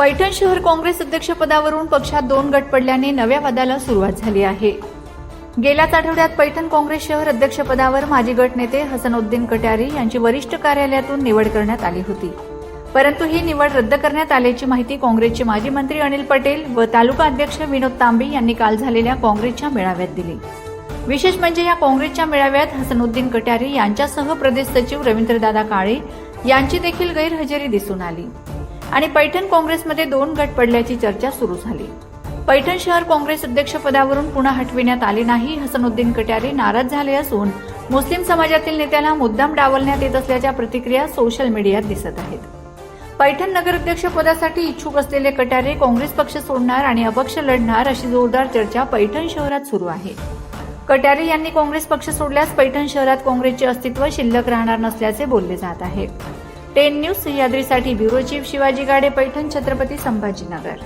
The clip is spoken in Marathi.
पैठण शहर काँग्रेस अध्यक्षपदावरून पक्षात दोन गट पडल्याने नव्या वादाला सुरुवात झाली आहे. गेल्याच आठवड्यात पैठण काँग्रेस शहर अध्यक्षपदावर माजी गटनेते हसनउद्दीन कट्यारी यांची वरिष्ठ कार्यालयातून निवड करण्यात आली होती. परंतु ही निवड रद्द करण्यात आल्याची माहिती काँग्रेसचे माजी मंत्री अनिल पटेल व तालुका अध्यक्ष विनोद तांबे यांनी काल झालेल्या काँग्रेसच्या मेळाव्यात दिली. विशेष म्हणजे या काँग्रेसच्या मेळाव्यात हसनउद्दीन कट्यारी यांच्यासह प्रदेश सचिव रवींद्रदादा काळे यांची देखील गैरहजेरी दिसून आली. आणि पैठण काँग्रेसमध्ये दोन गट पडल्याची चर्चा सुरू झाली. पैठण शहर काँग्रेस अध्यक्षपदावरून पुन्हा हटविण्यात आले नाही हसनउद्दीन कट्यारे नाराज झाले असून मुस्लिम समाजातील नेत्याला मुद्दाम डावलण्यात येत असल्याच्या प्रतिक्रिया सोशल मीडियात दिसत आहेत. पैठण नगराध्यक्ष पदासाठी इच्छुक असलेले कट्यारे काँग्रेस पक्ष सोडणार आणि अपक्ष लढणार अशी जोरदार चर्चा पैठण शहरात सुरू आहे. कट्यारे यांनी काँग्रेस पक्ष सोडल्यास पैठण शहरात काँग्रेसचे अस्तित्व शिल्लक राहणार नसल्याचे बोलले जात आहे. टेन न्यूज सह्याद्रीसाठी ब्युरो चीफ शिवाजी गाडे पैठण छत्रपती संभाजीनगर.